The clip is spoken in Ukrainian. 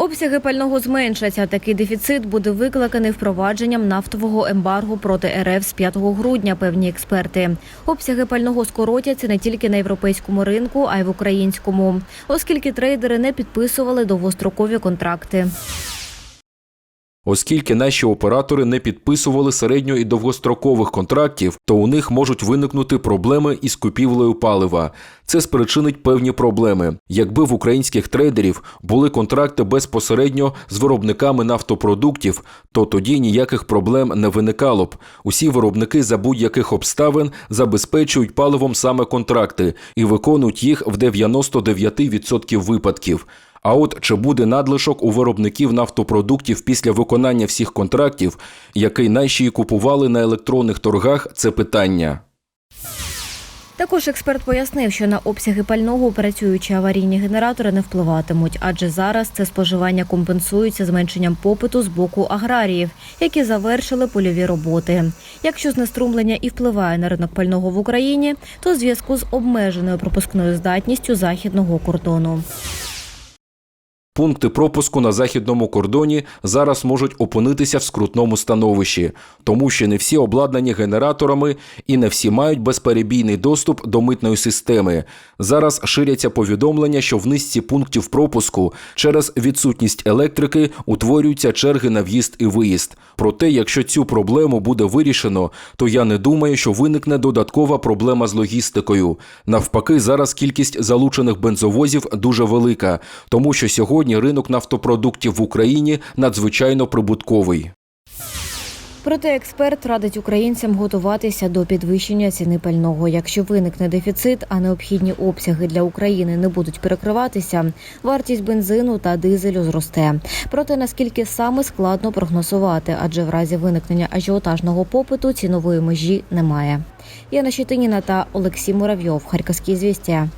Обсяги пального зменшаться. Такий дефіцит буде викликаний впровадженням нафтового ембарго проти РФ з 5 грудня. Певні експерти. Обсяги пального скоротяться не тільки на європейському ринку, а й в українському, оскільки трейдери не підписували довгострокові контракти. Оскільки наші оператори не підписували середньо і довгострокових контрактів, то у них можуть виникнути проблеми із купівлею палива. Це спричинить певні проблеми. Якби в українських трейдерів були контракти безпосередньо з виробниками нафтопродуктів, то тоді ніяких проблем не виникало б. Усі виробники за будь-яких обставин забезпечують паливом саме контракти і виконують їх в 99% випадків. А от чи буде надлишок у виробників нафтопродуктів після виконання всіх контрактів, який наші купували на електронних торгах, це питання. Також експерт пояснив, що на обсяги пального працюючі аварійні генератори не впливатимуть, адже зараз це споживання компенсується зменшенням попиту з боку аграріїв, які завершили польові роботи. Якщо знеструмлення і впливає на ринок пального в Україні, то зв'язку з обмеженою пропускною здатністю західного кордону. Пункти пропуску на західному кордоні зараз можуть опинитися в скрутному становищі, тому що не всі обладнані генераторами і не всі мають безперебійний доступ до митної системи. Зараз ширяться повідомлення, що в низці пунктів пропуску через відсутність електрики утворюються черги на в'їзд і виїзд. Проте, якщо цю проблему буде вирішено, то я не думаю, що виникне додаткова проблема з логістикою. Навпаки, зараз кількість залучених бензовозів дуже велика, тому що сьогодні ринок нафтопродуктів в Україні надзвичайно прибутковий. Проте експерт радить українцям готуватися до підвищення ціни пального. Якщо виникне дефіцит, а необхідні обсяги для України не будуть перекриватися, вартість бензину та дизелю зросте. Проте наскільки саме складно прогнозувати, адже в разі виникнення ажіотажного попиту цінової межі немає. Яна Щетиніна та Олексій Муравйов, Харківські звістя.